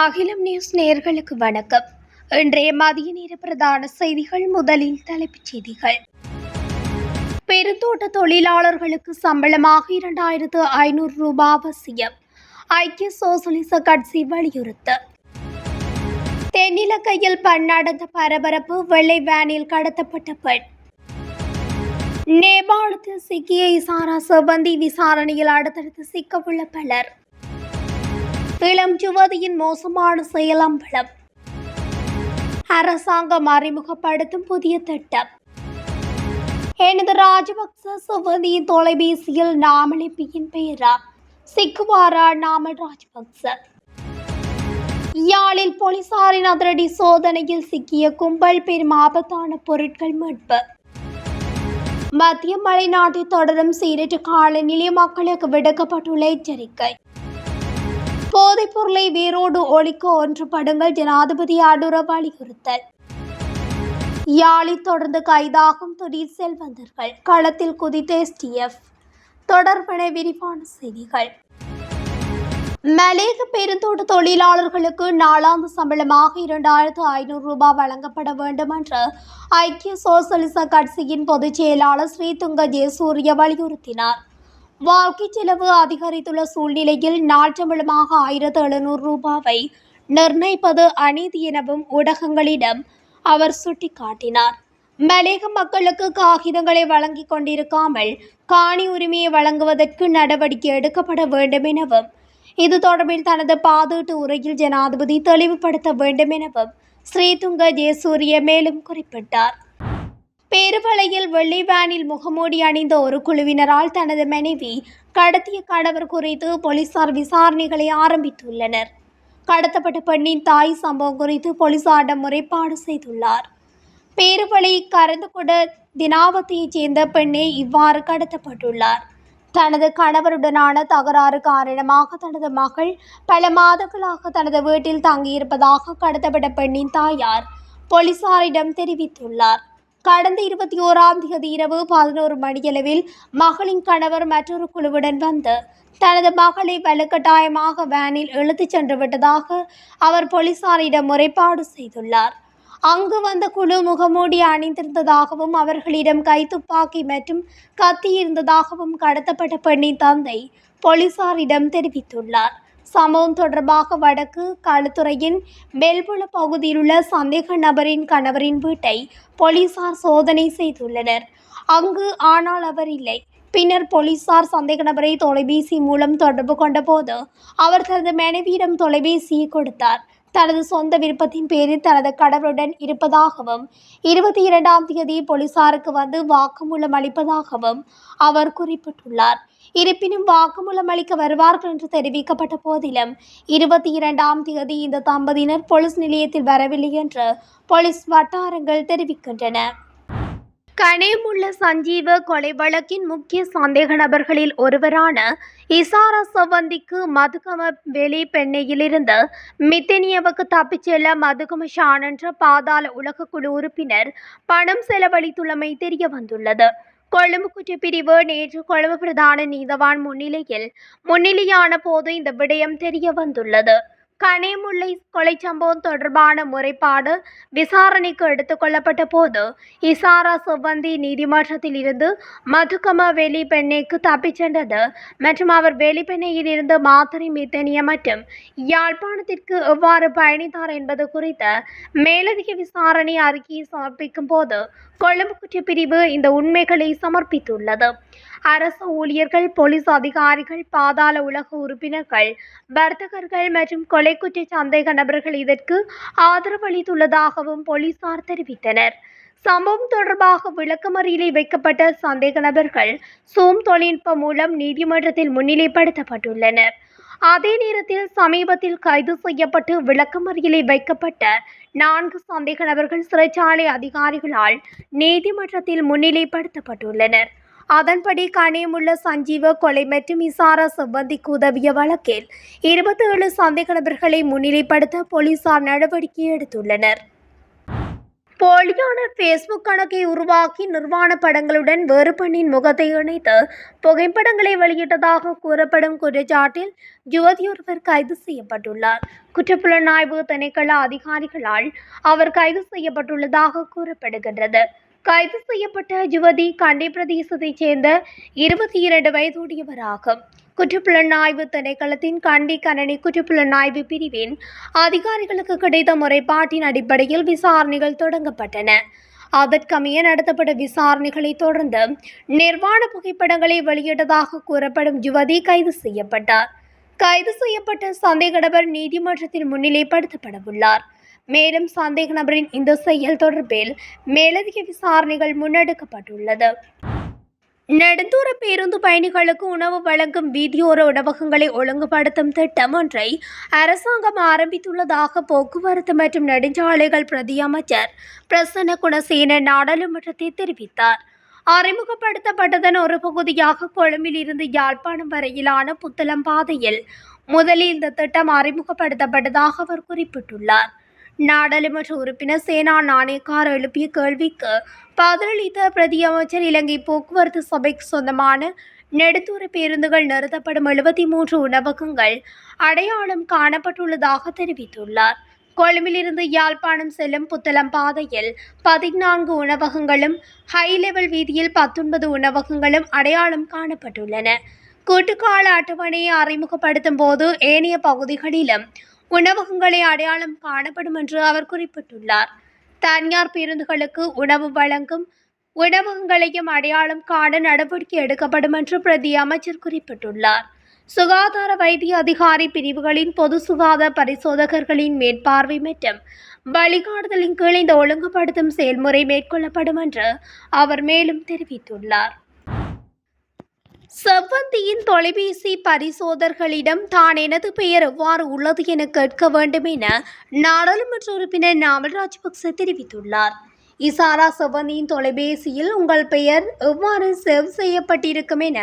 அகிலம் நியூஸ் நேர்களுக்கு வணக்கம். இன்றைய மதிய நேர பிரதான செய்திகள் முதலில் தலைப்புச் செய்திகள். பெருந்தோட்ட தொழிலாளர்களுக்கு சம்பளமாக இரண்டாயிரத்து ஐநூறு ரூபாய் அவசியம். ஐக்கிய சோசலிச கட்சி வலியுறுத்து. தென்னிலக்கையில் பன்னடந்த பரபரப்பு வெள்ளை வேனில் கடத்தப்பட்ட பெண். நேபாளத்தில் சிக்கிய இசாரா சிபந்தி விசாரணையில் அடுத்தடுத்து சிக்கவுள்ள பலர். இளம் யுவதியின் மோசமான செயலம்பலம் அரசாங்கம் அறிமுகப்படுத்தும் புதிய திட்டம். எனது ராஜபக்ச சுவதியின் தொலைபேசியில் நாமளிப்பியின் பெயரா சிக்குவாரா நாமல் ராஜபக்ச. யாழில் போலீசாரின் அதிரடி சோதனையில் சிக்கிய கும்பல் பெரும் ஆபத்தான பொருட்கள் மீட்பு. மத்திய மலைநாட்டில் தொடரும் சீரற்ற காலநிலை மக்களுக்கு விடுக்கப்பட்டுள்ள எச்சரிக்கை. போதைப் பொருளை வேரோடு ஒழிக்க ஒன்றுபடுங்கள் ஜனாதிபதி அனுர வலியுறுத்தல். யாழில் தொடர்ந்து கைதாகும் திடீர் செல்வந்தர்கள் களத்தில் குதித்த எஸ்டிஎஃப் தொடர்பன விரிவான செய்திகள். மலேக பெருந்தோட்ட தொழிலாளர்களுக்கு நாளாந்து சம்பளமாக இரண்டாயிரத்து ஐநூறு ரூபாய் வழங்கப்பட வேண்டும் என்று ஐக்கிய சோசலிச கட்சியின் பொதுச் செயலாளர் ஸ்ரீதுங்க ஜெயசூரிய வலியுறுத்தினார். வாழ்க்கை செலவு அதிகரித்துள்ள சூழ்நிலையில் நாட்சம்பளமாக ஆயிரத்து எழுநூறு ரூபாவை நிர்ணயிப்பது அநீதி எனவும் ஊடகங்களிடம் அவர் சுட்டிக்காட்டினார். மலேக மக்களுக்கு காகிதங்களை வழங்கிக் கொண்டிருக்காமல் காணி உரிமையை வழங்குவதற்கு நடவடிக்கை எடுக்கப்பட வேண்டும் எனவும் இது தொடர்பில் தனது பாதீட்டு உரையில் ஜனாதிபதி தெளிவுபடுத்த வேண்டும் எனவும் ஸ்ரீதுங்க ஜெயசூரிய மேலும் குறிப்பிட்டார். பேருவளையில் வெள்ளி வேனில் முகமூடி அணிந்த ஒரு குழுவினரால் தனது மனைவி கடத்திய கணவர் குறித்து போலீசார் விசாரணைகளை ஆரம்பித்துள்ளனர். கடத்தப்பட்ட பெண்ணின் தாய் சம்பவம் குறித்து போலீசாரிடம் முறைப்பாடு செய்துள்ளார். பேருபலை கரந்துகொட தினாவத்தையைச் சேர்ந்த பெண்ணே இவ்வாறு கடத்தப்பட்டுள்ளார். தனது கணவருடனான தகராறு காரணமாக தனது மகள் பல மாதங்களாக தனது வீட்டில் தங்கியிருப்பதாக கடத்தப்பட்ட பெண்ணின் தாயார் போலீசாரிடம் தெரிவித்துள்ளார். கடந்த இருபத்தி ஓராம் தேதி இரவு பதினோரு மணியளவில் மகளின் கணவர் மற்றொரு குழுவுடன் வந்து தனது மகளை வலுக்கட்டாயமாக வேனில் இழுத்துச் சென்று விட்டதாக அவர் போலீசாரிடம் முறைப்பாடு செய்துள்ளார். அங்கு வந்த குழு முகமூடி அணிந்திருந்ததாகவும் அவர்களிடம் கைத்துப்பாக்கி மற்றும் கத்தி இருந்ததாகவும் கடத்தப்பட்ட பெண்ணின் தந்தை போலீசாரிடம் தெரிவித்துள்ளார். சம்பவம் தொடர்பாக வடக்கு களுத்துறையின் பெல்புல பகுதியில் உள்ள சந்தேக நபரின் கணவரின் வீட்டை போலீசார் சோதனை செய்துள்ளனர். அங்கு ஆனால் அவர் இல்லை. பின்னர் போலீசார் சந்தேக நபரை தொலைபேசி மூலம் தொடர்பு கொண்டபோது அவர் தனது மனைவியிடம் தொலைபேசியை கொடுத்தார். தனது சொந்த விருப்பத்தின் பேரில் தனது கடவுளுடன் இருப்பதாகவும் இருபத்தி இரண்டாம் தேதி போலீசாருக்கு வந்து வாக்குமூலம் அளிப்பதாகவும் அவர் குறிப்பிட்டுள்ளார். இருப்பினும் வாக்குமூலம் அளிக்க வருவார்கள் என்று தெரிவிக்கப்பட்ட போதிலும் இருபத்தி இரண்டாம் தேதி இந்த தம்பதியினர் போலீஸ் நிலையத்தில் வரவில்லை என்று போலீஸ் வட்டாரங்கள் தெரிவிக்கின்றன. கனேமுள்ள சஞ்சீவ கொலை வழக்கின் முக்கிய சந்தேக நபர்களில் ஒருவரான இசாரா சவந்திக்கு மதுகம வெளி பெண்ணையிலிருந்து மித்தனியவுக்கு தப்பிச் செல்ல மதுகம ஷான் என்ற பாதாள உலக குழு உறுப்பினர் பணம் செலவழித்துள்ளமை தெரிய வந்துள்ளது கொழும்பு குற்றப்பிரிவு நேற்று கொழும்பு பிரதான நீதவான் முன்னிலையில் முன்னிலையான போது இந்த விடயம் தெரிய வந்துள்ளது கனிமுல்லை கொலை சம்பவம் தொடர்பான முறைப்பாடு விசாரணைக்கு எடுத்துக்கொள்ளப்பட்ட போது இசாரா சுவந்தி நீதிமன்றத்தில் இருந்து மதுகம வெளி பெண்ணைக்கு தப்பிச் சென்றது மற்றும் அவர் வெளிப்பெண்ணையில் இருந்து மாத்திரை மித்தனிய மற்றும் யாழ்ப்பாணத்திற்கு எவ்வாறு பயணித்தார் என்பது குறித்த மேலதிக விசாரணை அறிக்கையை சமர்ப்பிக்கும் போது கொழும்பு குற்றப்பிரிவு இந்த உண்மைகளை சமர்ப்பித்துள்ளது. அரசு ஊழியர்கள் போலீஸ் அதிகாரிகள் பாதாள உலக உறுப்பினர்கள் வர்த்தகர்கள் மற்றும் கொலை குற்ற சந்தேக நபர்கள் இதற்கு ஆதரவு அளித்துள்ளதாகவும் போலீசார் தெரிவித்தனர். சம்பவம் தொடர்பாக விளக்கமறியலில் வைக்கப்பட்ட சந்தேக நபர்கள் சூம் தொழில்நுட்பம் மூலம் நீதிமன்றத்தில் முன்னிலைப்படுத்தப்பட்டுள்ளனர். அதே நேரத்தில் சமீபத்தில் கைது செய்யப்பட்டு விளக்கமறியலில் வைக்கப்பட்ட நான்கு சந்தேக நபர்கள் சிறைச்சாலை அதிகாரிகளால் நீதிமன்றத்தில் முன்னிலைப்படுத்தப்பட்டுள்ளனர். அதன்படி கனியமுள்ள சஞ்சீவ கொலை மற்றும் இசாரா சிப்பந்திக்கு உதவிய வழக்கில் இருபத்தி ஏழு சந்தேக நபர்களை முன்னிலைப்படுத்த போலீசார் நடவடிக்கை எடுத்துள்ளனர். போலியான ஃபேஸ்புக் கணக்கை உருவாக்கி நிர்வாண படங்களுடன் வேறு பெண்ணின் முகத்தை இணைத்து புகைப்படங்களை வெளியிட்டதாக கூறப்படும் குற்றச்சாட்டில் யுவதியொருவர் கைது செய்யப்பட்டுள்ளார். குற்றப்புலனாய்வு திணைக்கள அதிகாரிகளால் அவர் கைது செய்யப்பட்டுள்ளதாக கூறப்படுகின்றது. கைது செய்யப்பட்ட யுவதி கண்டி பிரதேசத்தைச் சேர்ந்த இருபத்தி இரண்டு வயதுடையவராகும். குற்றப்புலனாய்வு திணைக்களத்தின் கண்டி கணனி குற்றப்புலனாய்வு பிரிவின் அதிகாரிகளுக்கு கிடைத்த முறைப்பாட்டின் அடிப்படையில் விசாரணைகள் தொடங்கப்பட்டன. அதற்கமைய நடத்தப்பட்ட விசாரணைகளை தொடர்ந்து நிர்வாண புகைப்படங்களை வெளியிட்டதாக கூறப்படும் யுவதி கைது செய்யப்பட்டார். கைது செய்யப்பட்ட சந்தேக நபர் நீதிமன்றத்தில் முன்னிலைப்படுத்தப்படவுள்ளார். மேலும் சந்தேக நபரின் இந்த செயல் தொடர்பில் மேலதிக விசாரணைகள் முன்னெடுக்கப்பட்டுள்ளது. நெடுந்தூர பேருந்து பயணிகளுக்கு உணவு வழங்கும் வீதியோர உணவகங்களை ஒழுங்குபடுத்தும் திட்டம் ஒன்றை அரசாங்கம் ஆரம்பித்துள்ளதாக போக்குவரத்து மற்றும் நெடுஞ்சாலைகள் பிரதி அமைச்சர் பிரசன்ன குணசேன நாடாளுமன்றத்தில் தெரிவித்தார். அறிமுகப்படுத்தப்பட்டதன் ஒரு பகுதியாக கொழும்பில் இருந்து யாழ்ப்பாணம் வரையிலான புத்தளம் பாதையில் முதலில் இந்த திட்டம் அறிமுகப்படுத்தப்பட்டதாக அவர் குறிப்பிட்டுள்ளார். நாடாளுமன்ற உறுப்பினர் சேனா நாணயக்கார் எழுப்பிய கேள்விக்கு பதிலளித்த பிரதியமைச்சர் இலங்கை போக்குவரத்து சபைக்கு சொந்தமான நெடுந்தூர பேருந்துகள் நிறுத்தப்படும் எழுபத்தி மூன்று உணவகங்கள் அடையாளம் காணப்பட்டுள்ளதாக தெரிவித்துள்ளார். கொழும்பிலிருந்து யாழ்ப்பாணம் செல்லும் புத்தளம் பாதையில் பதினான்கு உணவகங்களும் ஹை லெவல் வீதியில் பத்தொன்பது உணவகங்களும் அடையாளம் காணப்பட்டுள்ளன. கூட்டுக்கால அட்டவணையை அறிமுகப்படுத்தும் போது ஏனைய பகுதிகளிலும் உணவகங்களை அடையாளம் காணப்படும் என்று அவர் குறிப்பிட்டுள்ளார். தனியார் பேருந்துகளுக்கு உணவு வழங்கும் உணவகங்களையும் அடையாளம் காண நடவடிக்கை எடுக்கப்படும் என்று பிரதி அமைச்சர் குறிப்பிட்டுள்ளார். சுகாதார வைத்திய அதிகாரி பிரிவுகளின் பொது சுகாதார பரிசோதகர்களின் மேற்பார்வை மற்றும் வழிகாட்டுதலின் கீழ் இந்த ஒழுங்குபடுத்தும் செயல்முறை மேற்கொள்ளப்படும் என்று அவர் மேலும் தெரிவித்துள்ளார். செவ்வந்தியின் தொலைபேசி பரிசோதர்களிடம் தான் எனது பெயர் எவ்வாறு உள்ளது என கேட்க வேண்டும் என நாடாளுமன்ற உறுப்பினர் நாவல் ராஜபக்ச தெரிவித்துள்ளார். இசாரா செவ்வந்தியின் தொலைபேசியில் உங்கள் பெயர் எவ்வாறு சேவ் செய்யப்பட்டிருக்கும் என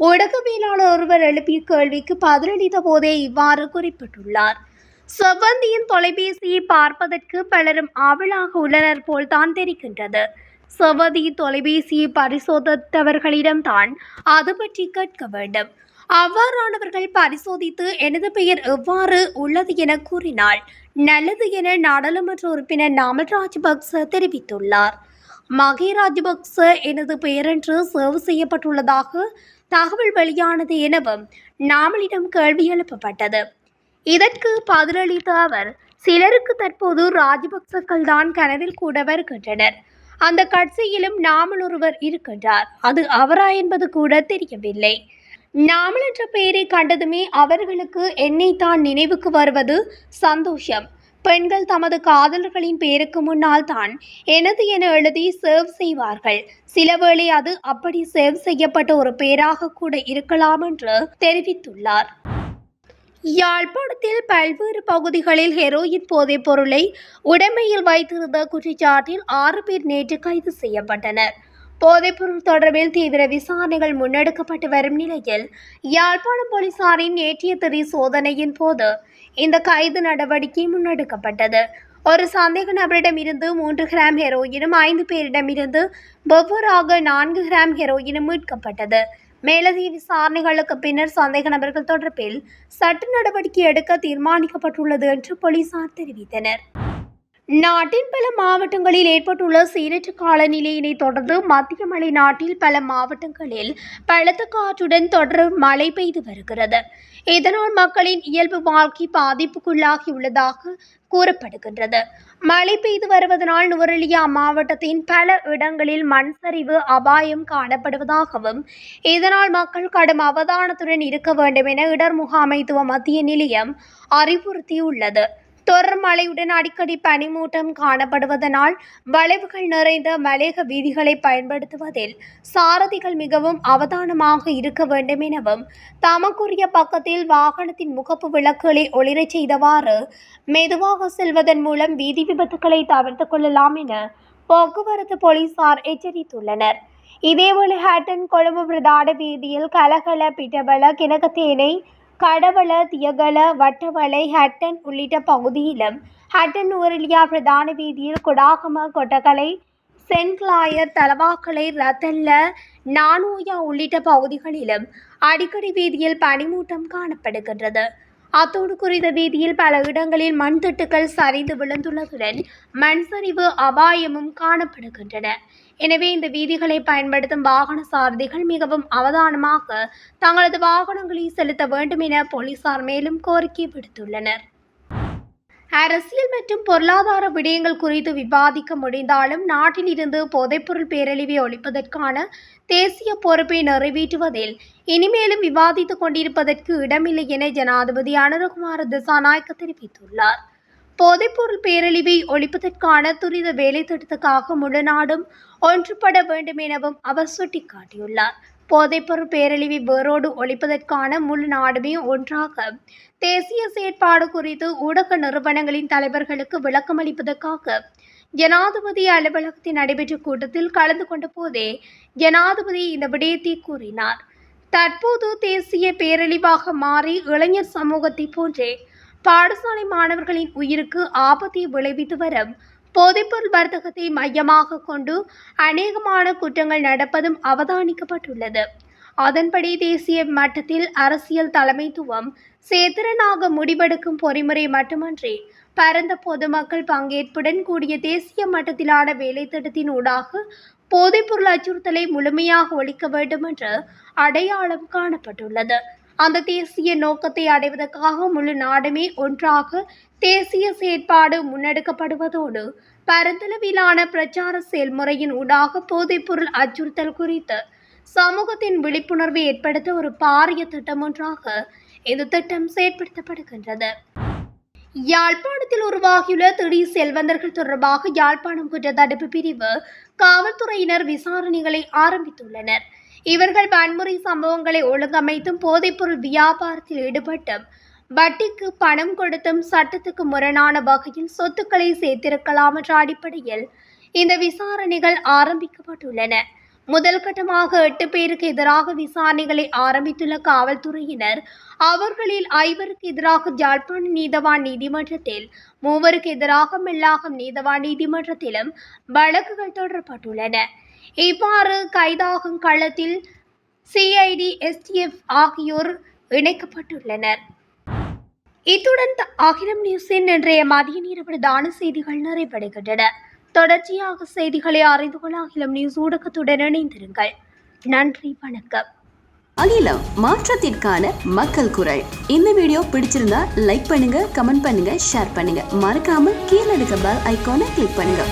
ஊடகவியலாளர் ஒருவர் எழுப்பிய கேள்விக்கு பதிலளித்த போதே இவ்வாறு குறிப்பிட்டுள்ளார். செவ்வந்தியின் தொலைபேசியை பார்ப்பதற்கு பலரும் ஆவலாக உள்ளனர் போல்தான் தெரிகின்றது. செவதி தொலைபேசியை பரிசோதித்தவர்களிடம்தான் அது பற்றி கேட்க வேண்டும். அவ்வாறானவர்கள் பரிசோதித்து எனது பெயர் எவ்வாறு உள்ளது என கூறினால் நல்லது என நாடாளுமன்ற உறுப்பினர் நாமல் ராஜபக்ச தெரிவித்துள்ளார். மகே ராஜபக்ச எனது பெயரென்று சேவ் செய்யப்பட்டுள்ளதாக தகவல் வெளியானது எனவும் நாமலிடம் கேள்வி எழுப்பப்பட்டது. இதற்கு பதிலளித்த அவர் சிலருக்கு தற்போது ராஜபக்சர்கள் தான் கனவில் கூட வருகின்றனர் அந்த கட்சியிலும் நாமல் ஒருவர் இருக்கின்றார். அது அவரா என்பது கூட தெரியவில்லை. நாமல் என்ற பெயரை கண்டதுமே அவர்களுக்கு என்னை தான் நினைவுக்கு வருவது சந்தோஷம். பெண்கள் தமது காதலர்களின் பெயருக்கு முன்னால் தான் எனது என எழுதி சேவ் செய்வார்கள். சிலவேளை அது அப்படி சேவ் செய்யப்பட்ட ஒரு பெயராக கூட இருக்கலாம் என்று தெரிவித்துள்ளார். யாழ்ப்பாணத்தில் பல்வேறு பகுதிகளில் ஹெரோயின் போதைப் பொருளை உடைமையில் வைத்திருந்த குற்றச்சாட்டில் ஆறு பேர் நேற்று கைது செய்யப்பட்டனர். போதைப்பொருள் தொடர்பில் தீவிர விசாரணைகள் முன்னெடுக்கப்பட்டு வரும் நிலையில் யாழ்ப்பாணம் போலீசாரின் நேற்றைய திரி சோதனையின் போது இந்த கைது நடவடிக்கை முன்னெடுக்கப்பட்டது. ஒரு சந்தேக நபரிடமிருந்து மூன்று கிராம் ஹெரோயினும் ஐந்து பேரிடமிருந்து ஒவ்வொருவராக நான்கு கிராம் ஹெரோயினும் மீட்கப்பட்டது. மேலதிக விசாரணைகளுக்கு பின்னர் சந்தேக நபர்கள் தொடர்பில் சட்ட நடவடிக்கை எடுக்க தீர்மானிக்கப்பட்டுள்ளது என்று போலீசார் தெரிவித்தனர். நாட்டின் பல மாவட்டங்களில் ஏற்பட்டுள்ள சீரற்ற காலநிலையினை தொடர்ந்து மத்திய மலை நாட்டில் பல மாவட்டங்களில் பலத்த காற்றுடன் தொடர் மழை பெய்து வருகிறது. இதனால் மக்களின் இயல்பு வாழ்க்கை பாதிப்புக்குள்ளாகியுள்ளதாக கூறப்படுகின்றது. மழை பெய்து வருவதனால் நுவரெலியா மாவட்டத்தின் பல இடங்களில் மண் சரிவு அபாயம் காணப்படுவதாகவும் இதனால் மக்கள் கடும் அவதானத்துடன் இருக்க வேண்டும் என இடர் முகாமைத்துவ மத்திய நிலையம் அறிவுறுத்தியுள்ளது. தொடர் மழையுடன் அடிக்கடி பனிமூட்டம் காணப்படுவதனால் வளைவுகள் நிறைந்த மலையக வீதிகளை பயன்படுத்துவதில் சாரதிகள் மிகவும் அவதானமாக இருக்க வேண்டும் எனவும் தமக்குரிய பக்கத்தில் வாகனத்தின் முகப்பு விளக்குகளை ஒளிரச் செய்தவாறு மெதுவாக செல்வதன் மூலம் வீதி விபத்துக்களை தவிர்த்து கொள்ளலாம் என போக்குவரத்து போலீசார் எச்சரித்துள்ளனர். இதேவேளை ஹேட்டன் கொழும்பு பிரதான வீதியில் கலகல பிட்டபல கிணக்கத்தேனை கடவள தியகல வட்டவளை ஹட்டன் உள்ளிட்ட பகுதியிலும் ஹட்டன் நுவரெலியா பிரதான வீதியில் கொடாகம கொட்டகலை சென்க்லாயர் தலவாக்கலை ரத்தல்ல நானூயா உள்ளிட்ட பகுதிகளிலும் அடிக்கடி வீதியில் பனிமூட்டம் காணப்படுகின்றது. அத்தோடு குறித்த வீதியில் பல இடங்களில் மண் திட்டுக்கள் சரிந்து விழுந்துள்ளதுடன் மண் சரிவு அபாயமும் காணப்படுகின்றன. எனவே இந்த வீதிகளை பயன்படுத்தும் வாகன சாரதிகள் மிகவும் அவதானமாக தங்களது வாகனங்களை செலுத்த வேண்டும் என போலீசார் மேலும் கோரிக்கை விடுத்துள்ளனர். அரசியல் மற்றும் பொருளாதார விடயங்கள் குறித்து விவாதிக்க முடிந்தாலும் நாட்டில் இருந்து போதைப்பொருள் பேரழிவை ஒழிப்பதற்கான தேசிய பொறுப்பை நிறைவேற்றுவதில் இனிமேலும் விவாதித்துக் கொண்டிருப்பதற்கு இடமில்லை என ஜனாதிபதி அனுரகுமார் திசாநாயக்க தெரிவித்துள்ளார். போதைப்பொருள் பேரழிவை ஒழிப்பதற்கான துரித வேலைத்திட்டத்துக்காக முழு நாடும் ஒன்றுபட வேண்டும் எனவும் அவர் சுட்டிக்காட்டியுள்ளார். போதைப்பொருள் பேரழிவை வேரோடு ஒழிப்பதற்கான முழு நாடுமே ஒன்றாக. தேசிய செயற்பாடு குறித்து ஊடக நிறுவனங்களின் தலைவர்களுக்கு விளக்கமளிப்பதற்காக ஜனாதிபதி அலுவலகத்தில் நடைபெற்ற கூட்டத்தில் கலந்து கொண்ட போதே ஜனாதிபதி இந்த விடயத்தை கூறினார். தற்போது தேசிய பேரழிவாக மாறி இளைஞர் சமூகத்தை போன்றே பாடசாலை மாணவர்களின் உயிருக்கு ஆபத்தை விளைவித்து வரும் போதைப்பொருள் வர்த்தகத்தை மையமாக கொண்டு அநேகமான குற்றங்கள் நடப்பதும் அவதானிக்கப்பட்டுள்ளது. அதன்படி தேசிய மட்டத்தில் அரசியல் தலைமைத்துவம் சேத்திரனாக முடிவெடுக்கும் பொறிமுறை மட்டுமன்றி பரந்த பொதுமக்கள் பங்கேற்புடன் கூடிய தேசிய மட்டத்திலான வேலைத்திட்டத்தின் ஊடாக போதைப்பொருள் அச்சுறுத்தலை முழுமையாக ஒழிக்க வேண்டும் என்று அடையாளம் காணப்பட்டுள்ளது. அந்த தேசிய நோக்கத்தை அடைவதற்காக முழு நாடுமே ஒன்றாக தேசிய செயற்பாடு முன்னெடுக்கப்படுவதோடு பரந்தளவிலான பிரச்சார செயல்முறையின் ஊடாக போதைப்பொருள் அச்சுறுத்தல் குறித்து சமூகத்தின் விழிப்புணர்வை ஏற்படுத்த ஒரு பாரிய திட்டம் ஒன்றாக இந்த திட்டம் செயற்படுத்தப்படுகின்றது. யாழ்ப்பாணத்தில் உருவாகியுள்ள திடீர் செல்வந்தர்கள் தொடர்பாக யாழ்ப்பாணம் குற்ற தடுப்பு பிரிவு காவல்துறையினர் விசாரணைகளை ஆரம்பித்துள்ளனர். இவர்கள் வன்முறை சம்பவங்களை ஒழுங்கமைத்தும் போதைப்பொருள் வியாபாரத்தில் ஈடுபட்டும். வட்டிக்கு பணம் கொடுத்தும் சட்டத்துக்கு முரணான வகையில் சொத்துக்களை சேர்த்திருக்கலாம் என்ற அடிப்படையில் இந்த விசாரணைகள் ஆரம்பிக்கப்பட்டுள்ளன. முதல் கட்டமாக எட்டு பேருக்கு எதிராக விசாரணைகளை ஆரம்பித்துள்ள காவல்துறையினர் அவர்களில் ஐவருக்கு எதிராக ஜாழ்ப்பாண நீதவான் நீதிமன்றத்தில் மூவருக்கு எதிராக மெல்லாகம் நீதவான் நீதிமன்றத்திலும் வழக்குகள் தொடரப்பட்டுள்ளன. இவ்வாறு கைதாகும் களத்தில் சிஐடி எஸ்டிஎஃப் ஆகியோர் இணைக்கப்பட்டுள்ளனர். இத்துடன் அகிலம் நியூஸின் இன்றைய மதிய நேர பிரதான செய்திகள் நிறைவடைகின்றன. தொடர்ச்சியாக செய்திகளை அறிந்து கொள்ள அகிலம் நியூஸ் ஊடகத்துடன் இணைந்திருங்கள். நன்றி வணக்கம். அகிலம் மாற்றத்திற்கான மக்கள் குரல். இந்த வீடியோ பிடிச்சிருந்தா லைக் பண்ணுங்க கமெண்ட் பண்ணுங்க ஷேர் பண்ணுங்க. மறக்காம கீழே இருக்க பெல் ஐகானை கிளிக் பண்ணுங்க.